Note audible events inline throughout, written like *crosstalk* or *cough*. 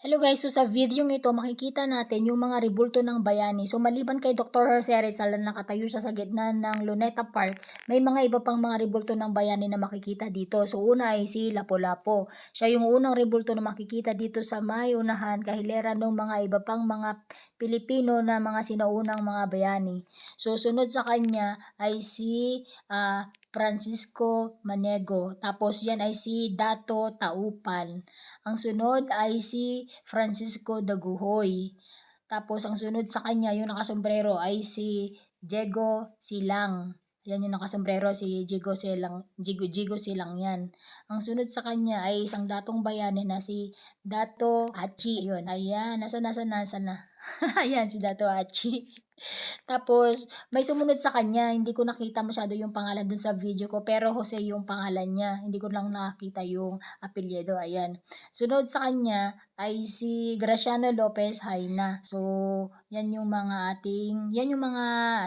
Hello guys, so sa video ito makikita natin yung mga rebulto ng bayani. So maliban kay Dr. Jose Rizal na nakatayo siya sa gitna ng Luneta Park, may mga iba pang mga rebulto ng bayani na makikita dito. So una ay si Lapu-Lapu. Siya yung unang rebulto na makikita dito sa may unahan kahilera ng mga iba pang mga Pilipino na mga sinaunang mga bayani. So sunod sa kanya ay si ah, Francisco Manego. Tapos yan ay si Dato Taupan. Ang sunod ay si Francisco Daguhoy. Tapos ang sunod sa kanya, yung nakasombrero ay si Diego Silang. Yan yung nakasombrero, si Jigo Silang, Jigo, Jigo Silang yan. Ang sunod sa kanya ay isang datong bayani na si Dato Hachi. Yun, ayan, nasa nasa nasa na. *laughs* ayan, si Dato Hachi. Tapos, may sumunod sa kanya, hindi ko nakita masyado yung pangalan dun sa video ko, pero Jose yung pangalan niya. Hindi ko lang nakita yung apelyido, ayan. Sunod sa kanya ay si Graciano Lopez Haina. So, yan yung mga ating, yan yung mga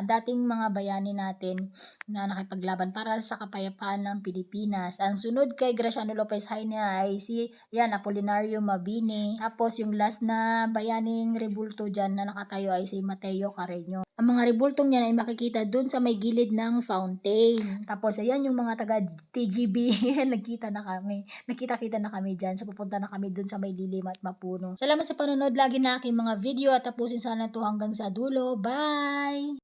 dating mga bayani natin na nakipaglaban para sa kapayapaan ng Pilipinas. Ang sunod kay Graciano Lopez Haina ay si, yan, Apolinario Mabini. Tapos, yung last na bayaning rebulto dyan na nakatayo ay si Mateo Carreño. Ang mga rebultong niyan ay makikita dun sa may gilid ng fountain. Tapos, ayan yung mga taga TGB. *laughs* Nagkita na kami. Nakita-kita na kami dyan. So, pupunta na kami dun sa may lilim at mapuno. Salamat sa panonood lagi na aking mga video at tapusin sana to hanggang sa dulo. Bye!